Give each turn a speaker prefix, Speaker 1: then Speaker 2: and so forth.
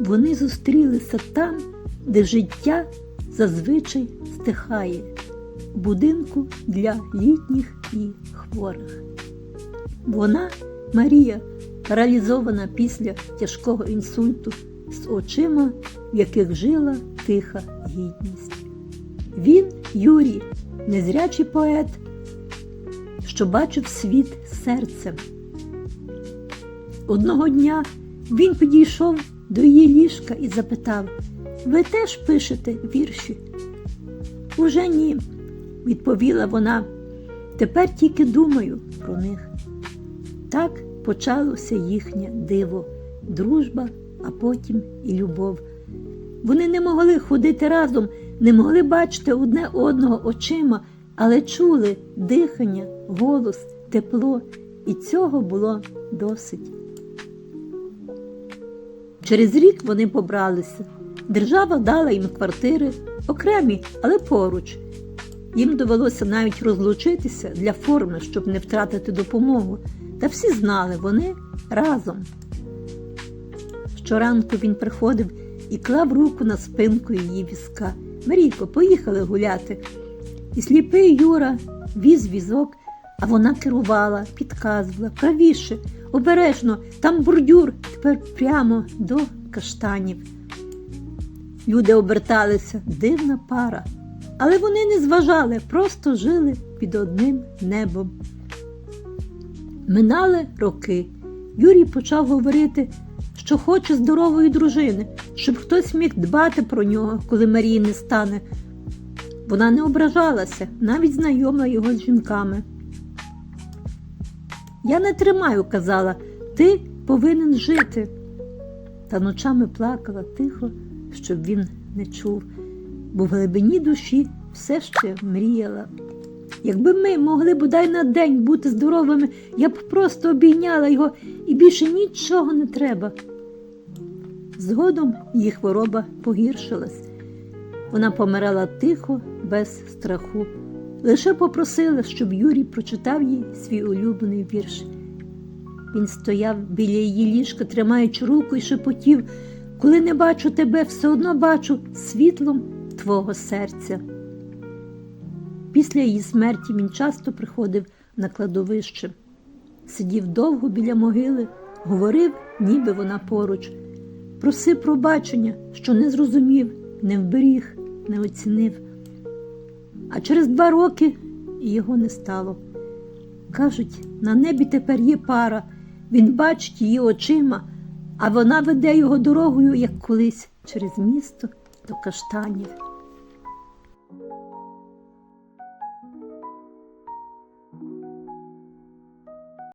Speaker 1: Вони зустрілися там, де життя зазвичай стихає, в будинку для літніх і хворих. Вона, Марія, паралізована після тяжкого інсульту, з очима, в яких жила тиха гідність. Він, Юрій, незрячий поет, що бачив світ серцем. Одного дня він підійшов до її ліжка і запитав: Ви теж пишете вірші? Уже ні, відповіла вона. Тепер тільки думаю про них. Так почалося їхнє диво, дружба, а потім і любов. Вони не могли ходити разом, не могли бачити одне одного очима, але чули дихання, голос, тепло, і цього було досить. Через рік вони побралися. Держава дала їм квартири, окремі, але поруч. Їм довелося навіть розлучитися для форми, щоб не втратити допомогу. Та всі знали, вони разом. Щоранку він приходив і клав руку на спинку її візка. Марійко, поїхали гуляти. І сліпий Юра віз візок, а вона керувала, підказувала, правіше, обережно, там бордюр, тепер прямо до каштанів. Люди оберталися, дивна пара, але вони не зважали, просто жили під одним небом. Минали роки. Юрій почав говорити, що хоче здорової дружини, щоб хтось міг дбати про нього, коли Марії не стане. Вона не ображалася, навіть знайома його з жінками. Я не тримаю, казала, ти повинен жити. Та ночами плакала тихо, щоб він не чув, бо в глибині душі все ще мріяла. Якби ми могли бодай на день бути здоровими, я б просто обійняла його і більше нічого не треба. Згодом її хвороба погіршилась. Вона помирала тихо, без страху. Лише попросила, щоб Юрій прочитав їй свій улюблений вірш. Він стояв біля її ліжка, тримаючи руку і шепотів, коли не бачу тебе, все одно бачу світлом твого серця. Після її смерті він часто приходив на кладовище, сидів довго біля могили, говорив, ніби вона поруч, просив пробачення, що не зрозумів, не вберіг, не оцінив. А через два роки його не стало. Кажуть, на небі тепер є пара, він бачить її очима, а вона веде його дорогою, як колись, через місто до каштанів.